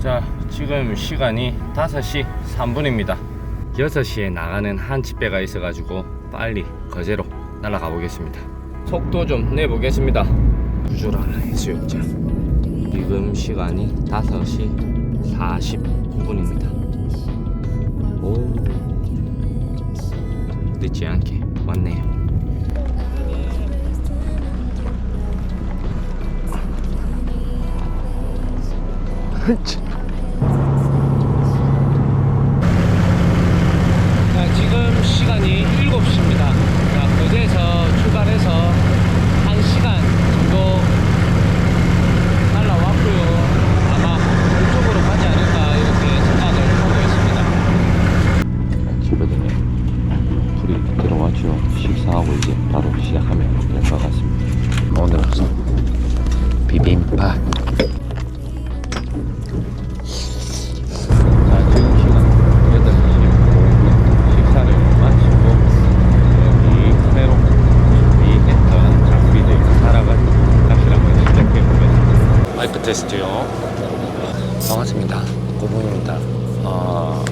자, 지금 시간이 5시 3분입니다. 6시에 나가는 한치배가 있어 가지고 빨리 거제로 날아가 보겠습니다. 속도 좀 내보겠습니다. 구조라 해수욕장. 지금 시간이 5시 49분입니다. 오, 늦지 않게 왔네요. 자, 테스트요. 반갑습니다. 고문입니다. 어,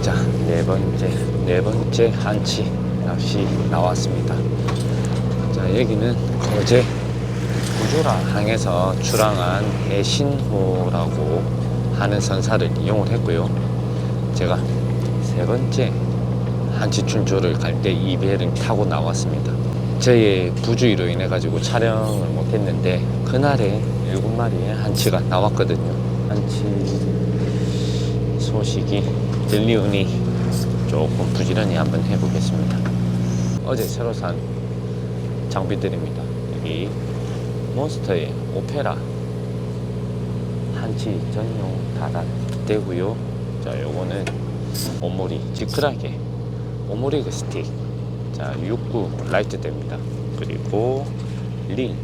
자, 네 번째, 네 번째 한치 낚시 나왔습니다. 자, 여기는 거제 구조라 항에서 출항한 해신호라고 하는 선사를 이용을 했고요. 제가 세 번째 한치 출조를 갈 때 이 배를 타고 나왔습니다. 저의 부주의로 인해 가지고 촬영을 못했는데 그날에 일곱 마리의 한치가 나왔거든요. 한치 소식이 들리우니 조금 부지런히 한번 해보겠습니다. 어제 새로 산 장비들입니다. 여기 몬스터의 오페라 한치 전용 다단 되고요. 자, 요거는 오모리 지크라게 오모리그 스틱. 자, 69 라이트 됩니다. 그리고 릴.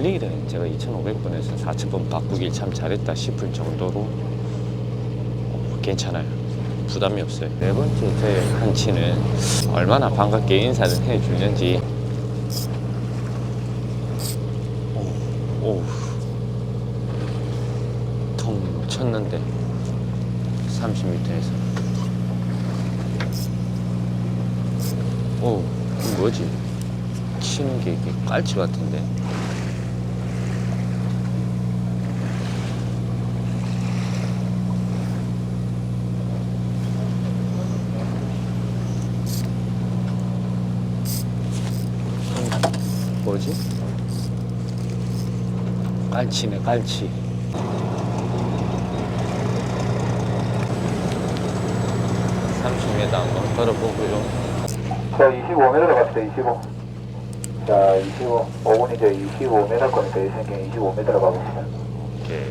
릴은 제가 2,500번에서 4,000번 바꾸길 참 잘했다 싶을 정도로 어, 괜찮아요. 부담이 없어요. 네 번째 저의 한치는 얼마나 반갑게 인사를 해주는지 오, 오. 통 쳤는데 30m에서 오 이거 뭐지? 치는 게 이게 깔치 같은데. 뭐지? 깔치네 깔치. 30m 한번 걸어보고요. 자, 25m 갑시다, 25. 자, 25. 5분 이제 25m 거니까 예생경 25m 가봅시다. 이렇게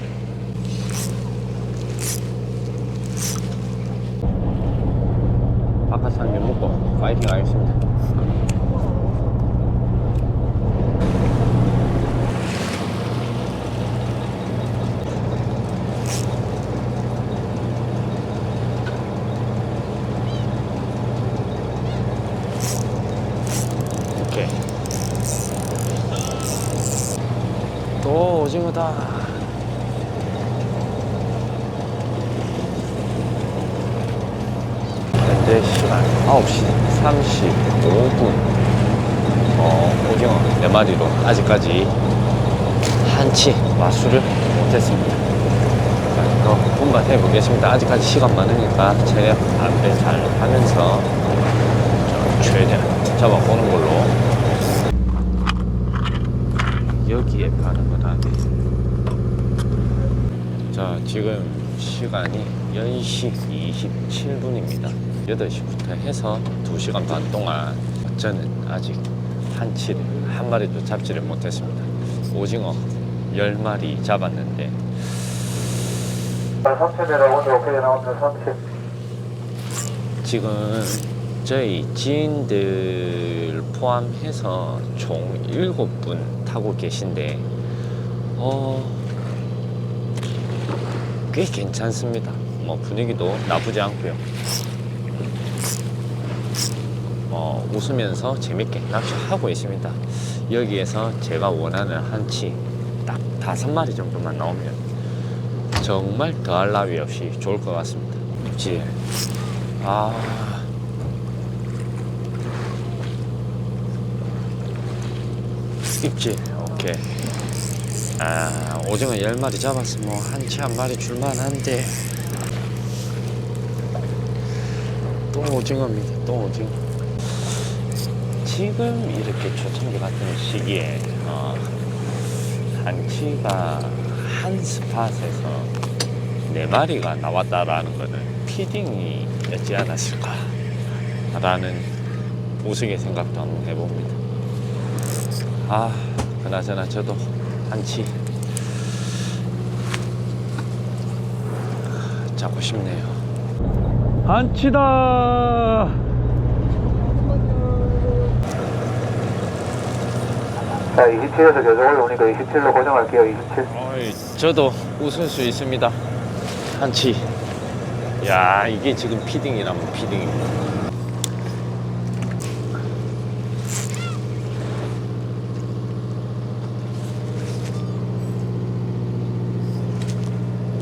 바깥산 면 먹고 파이팅 하겠습니다. 오케이. 또 오징어다. 현재 시간 9시 35분. 어, 오징어 4마리로 아직까지 한치 마수를 못했습니다. 자, 이거 분발해 보겠습니다. 아직까지 시간 많으니까 제 앞에 잘 하면서 좀 최대한 잡아보는 걸로. 여기에 파는 건 아니에요. 자, 지금 시간이 10시 27분입니다. 8시부터 해서 2시간 반 동안 저는 아직 한치를 한 마리도 잡지를 못했습니다. 오징어 10마리 잡았는데 30m 오늘 오케이 나오면 30. 지금 저희 지인들 포함해서 총 7분 타고 계신데 어, 꽤 괜찮습니다. 뭐 분위기도 나쁘지 않고요. 어, 웃으면서 재밌게 낚시하고 있습니다. 여기에서 제가 원하는 한치 딱 다섯 마리 정도만 나오면 정말 더할 나위 없이 좋을 것 같습니다. 입질. 아. 입질. 오케이. 아, 오징어 10마리 잡았으면 뭐 한치 한 마리 줄만한데. 또 오징어입니다. 또 오징어. 지금 이렇게 초창기 같은 시기에 어, 한치가 한 스팟에서 네 마리가 나왔다라는 것은 피딩이었지 않았을까 라는 우스개 생각도 한번 해봅니다. 아 그나저나 저도 한치 잡고 싶네요. 한치다 자, 27에서 계속 올라오니까 27로 고정할게요. 27. 어이, 저도 웃을 수 있습니다. 한치. 야, 이게 지금 피딩이라면 피딩입니다.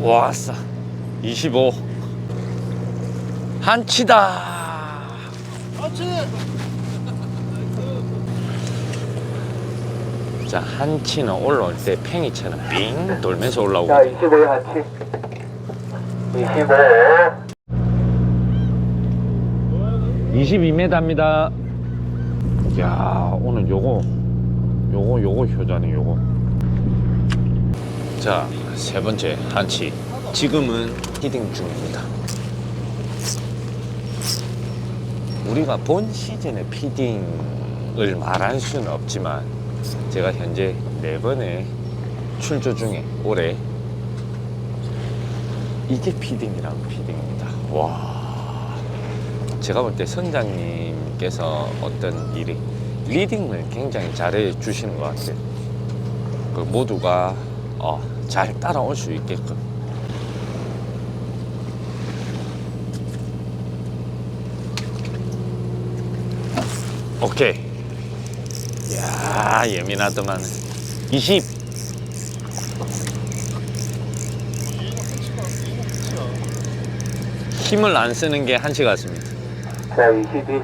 와싸. 25. 한치다. 자, 한치는 올라올 때 팽이처럼 빙 돌면서 올라오고 자, 25에 한치. 25. 22m입니다. 야 오늘 요거 요거 요거 효자네 요거. 자 세 번째 한치. 지금은 히딩 중입니다. 우리가 본 시즌의 피딩을 말할 수는 없지만 제가 현재 네 번의 출조 중에 올해 이게 피딩이랑 피딩입니다. 와. 제가 볼 때 선장님께서 어떤 일이 리딩을 굉장히 잘해 주시는 것 같아요. 그 모두가 어, 잘 따라올 수 있게끔. 오케이. 야 예민하더만. 20. 힘을 안 쓰는 게 한치 같습니다. 자, 22.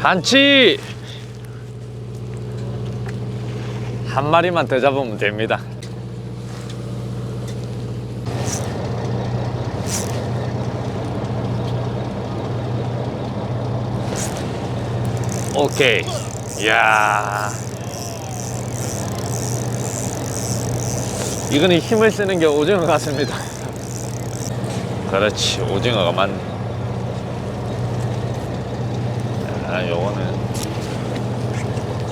한치 한 마리만 더 잡으면 됩니다. 오케이. 이야. 이거는 힘을 쓰는 게 오징어 같습니다. 그렇지, 오징어가 맞네. 아, 요거는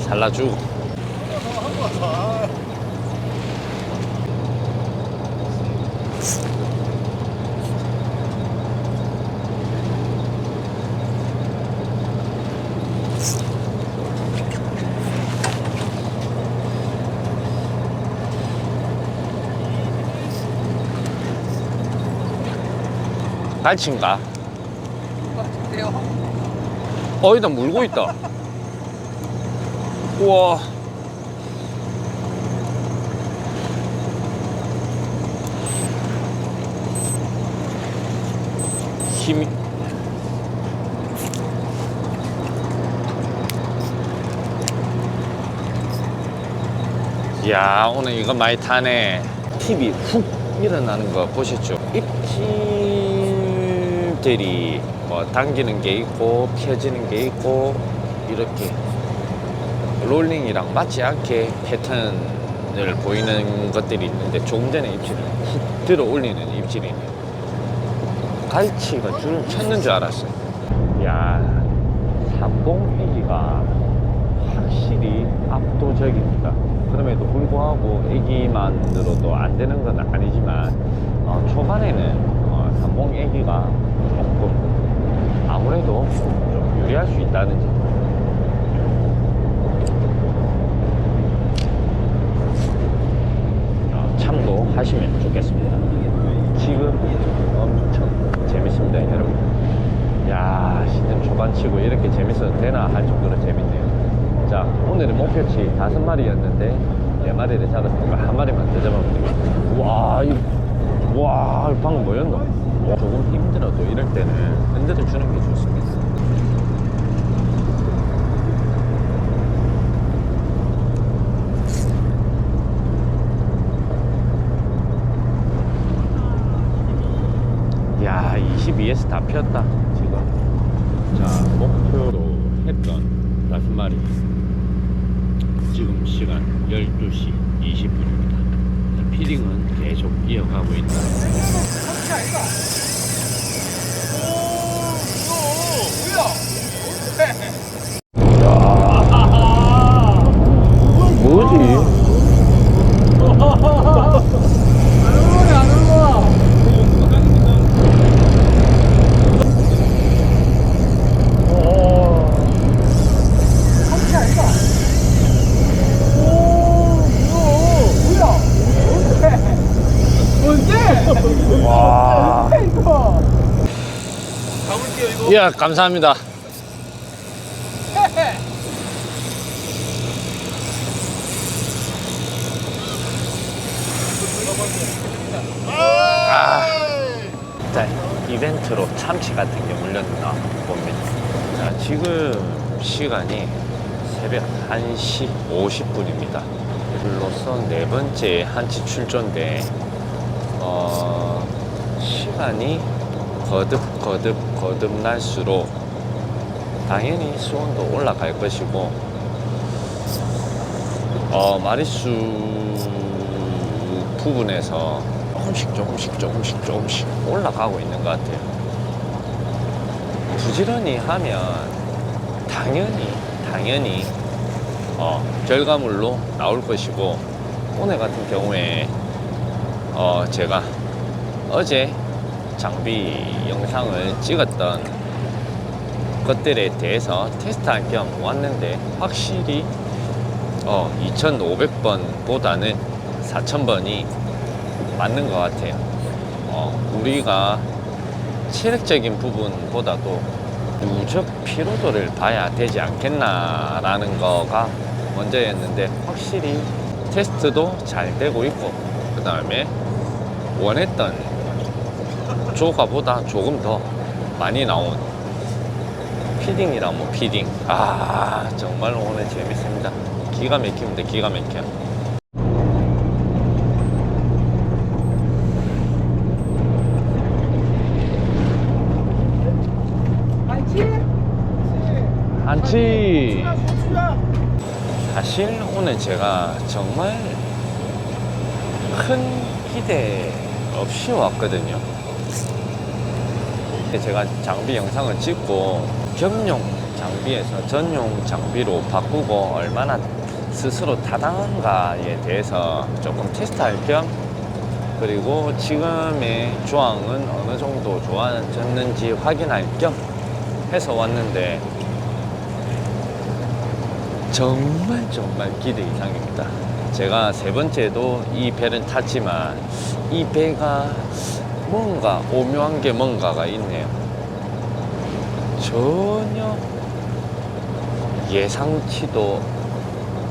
살라주고. 갈치인가? 어, 일단 물고 있다. 우와. 힘이. 이야, 오늘 이거 많이 타네. 팁이 훅 일어나는 거 보셨죠? 입질 들이 뭐 당기는 게 있고 펴지는 게 있고 이렇게 롤링이랑 맞지 않게 패턴을 보이는 것들이 있는데 조금 전에 입질을 훅 들어 올리는 입질이네요. 갈치가 줄을 쳤는 줄 알았어요. 야, 삼봉애기가 확실히 압도적입니다. 그럼에도 불구하고 애기만으로도 안 되는 건 아니지만 어, 삼봉애기가 조금 아무래도 좀 유리할 수 있다는 점. 어, 참고하시면 좋겠습니다. 지금 엄청 재밌습니다, 여러분. 야, 시즌 초반치고 이렇게 재밌어도 되나 할 정도로 재밌네요. 자, 오늘의 목표치 다섯 마리였는데 네 마리를 잡았으니까 한 마리만 더 되겠다. 와, 이, 와, 이 방금 뭐였노? 와, 조금 힘들어도 이럴 때는 흔들어 주는 게 좋습니다. 야, 22에서 다 피었다, 지금. 자, 목표로 했던 다섯 마리. 지금 시간 12시 20분입니다. 피딩은 계속 이어가고 있다. 뭐지? 와. 예, 감사합니다. 아, 자, 이벤트로 참치 같은 게 물렸나 봅니다. 자, 지금 시간이 새벽 1시 50분입니다. 불로서 네 번째 한치 출조인데, 어, 시간이 거듭 거듭 거듭날수록 당연히 수온도 올라갈 것이고 어, 마리수 부분에서 조금씩 조금씩 조금씩 조금씩 올라가고 있는 것 같아요. 부지런히 하면 당연히 당연히 어, 결과물로 나올 것이고 오늘 같은 경우에 어, 제가 어제 장비 영상을 찍었던 것들에 대해서 테스트할 겸 왔는데 확실히 어, 2,500번보다는 4,000번이 맞는 것 같아요. 어, 우리가 체력적인 부분보다도 누적 피로도를 봐야 되지 않겠나라는 거가 먼저였는데 확실히 테스트도 잘 되고 있고 그 다음에 원했던 조가보다 조금 더 많이 나온 피딩이라 뭐 피딩. 아 정말 오늘 재밌습니다. 기가 막힙니다 기가 막혀. 한치 사실 오늘 제가 정말 큰 기대 없이 왔거든요. 제가 장비 영상을 찍고 겸용 장비에서 전용 장비로 바꾸고 얼마나 스스로 타당한가에 대해서 조금 테스트할 겸 그리고 지금의 조항은 어느 정도 좋아졌는지 확인할 겸 해서 왔는데 정말 정말 기대 이상입니다. 제가 세 번째도 이 배를 탔지만 이 배가 뭔가 오묘한 게 뭔가가 있네요. 전혀 예상치도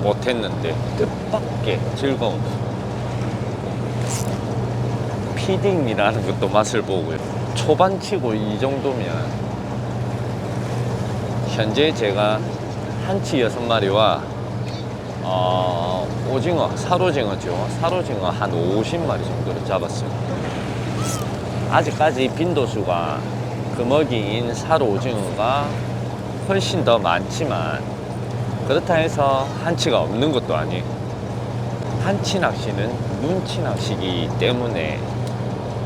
못했는데 뜻밖의 즐거움. 피딩이라는 것도 맛을 보고요. 초반치고 이 정도면 현재 제가 한치 여섯 마리와 어, 오징어, 살오징어죠. 살오징어 한 50마리 정도를 잡았어요. 아직까지 빈도수가 금어기인 살오징어가 훨씬 더 많지만 그렇다 해서 한치가 없는 것도 아니에요. 한치 낚시는 눈치 낚시기 때문에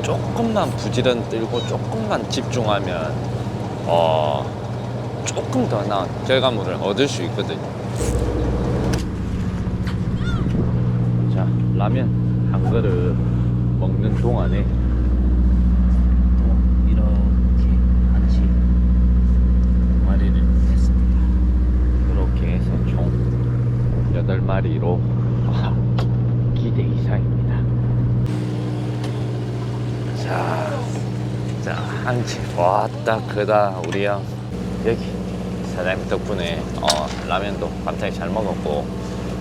조금만 부지런 들고 조금만 집중하면 어, 조금 더 나은 결과물을 얻을 수 있거든요. 자, 라면 한 그릇 먹는 동안에 또 이렇게 한치 마리를 했습니다. 그렇게 해서 총 8 마리로 기대 이상입니다. 자, 자, 한치 왔다 크다 우리 형 여기 사장님 덕분에 어, 라면도 감사히 잘 먹었고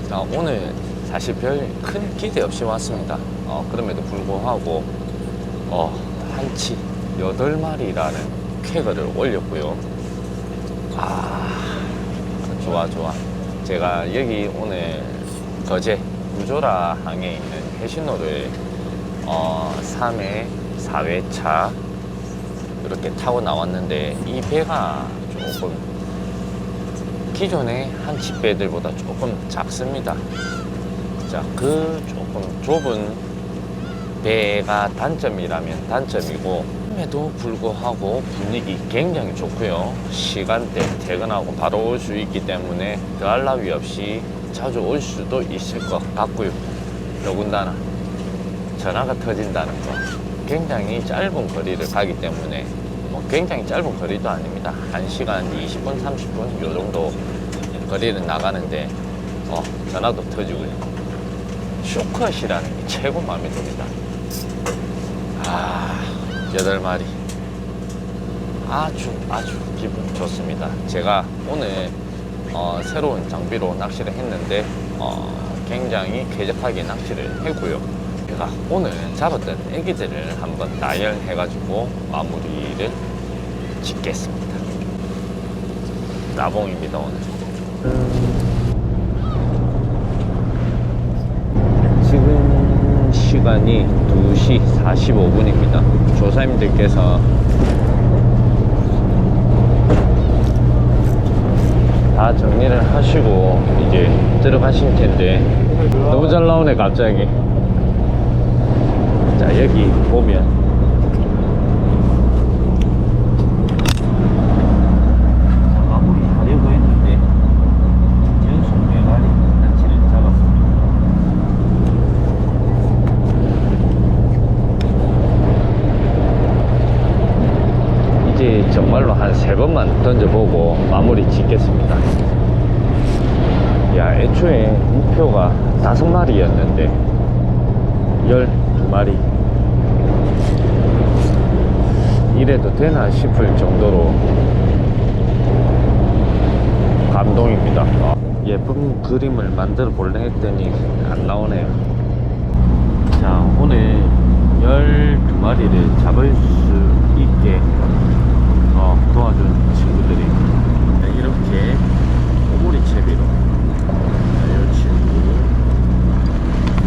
자, 오늘 사실 별 큰 기대 없이 왔습니다. 어, 그럼에도 불구하고 어, 한치 8마리라는 쾌거를 올렸고요. 아, 좋아, 좋아. 제가 여기 오늘 거제 구조라 항에 있는 해신호를 어, 3회, 4회차 이렇게 타고 나왔는데 이 배가 조금 기존의 한치 배들보다 조금 작습니다. 자, 그 조금 좁은 배가 단점이라면 단점이고 에도 불구하고 분위기 굉장히 좋고요. 시간대 퇴근하고 바로 올 수 있기 때문에 더할 나위 없이 자주 올 수도 있을 것 같고요. 더군다나 전화가 터진다는 거 굉장히 짧은 거리를 가기 때문에 뭐 굉장히 짧은 거리도 아닙니다. 1시간 20분, 30분 요 정도 거리를 나가는데 어, 전화도 터지고요. 쇼컷이라는 게 최고 마음에 듭니다. 아, 여덟 마리. 아주 아주 기분 좋습니다. 제가 오늘 어, 새로운 장비로 낚시를 했는데 어, 굉장히 쾌적하게 낚시를 했고요. 제가 오늘 잡았던 애기들을 한번 나열해 가지고 마무리를 짓겠습니다. 나봉입니다 오늘. 지금 시간이 2시 45분입니다. 조사님들께서 다 정리를 하시고 이제 들어가실 텐데 너무 잘 나오네 갑자기. 자 여기 보면 4번만 던져보고 마무리 짓겠습니다. 야 애초에 목표가 5마리였는데 12마리. 이래도 되나 싶을 정도로 감동입니다. 예쁜 그림을 만들어 볼래 했더니 안 나오네요. 자 오늘 12마리를 잡을 수 있게 어, 도와준 친구들이 이렇게 오므리 채비로 이 친구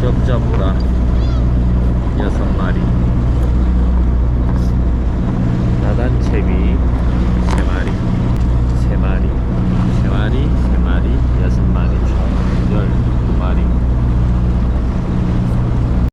격자보라. 6마리. 나단 채비 3마리. 3마리. 3마리 3마리 여섯 마리 총 열두 마리.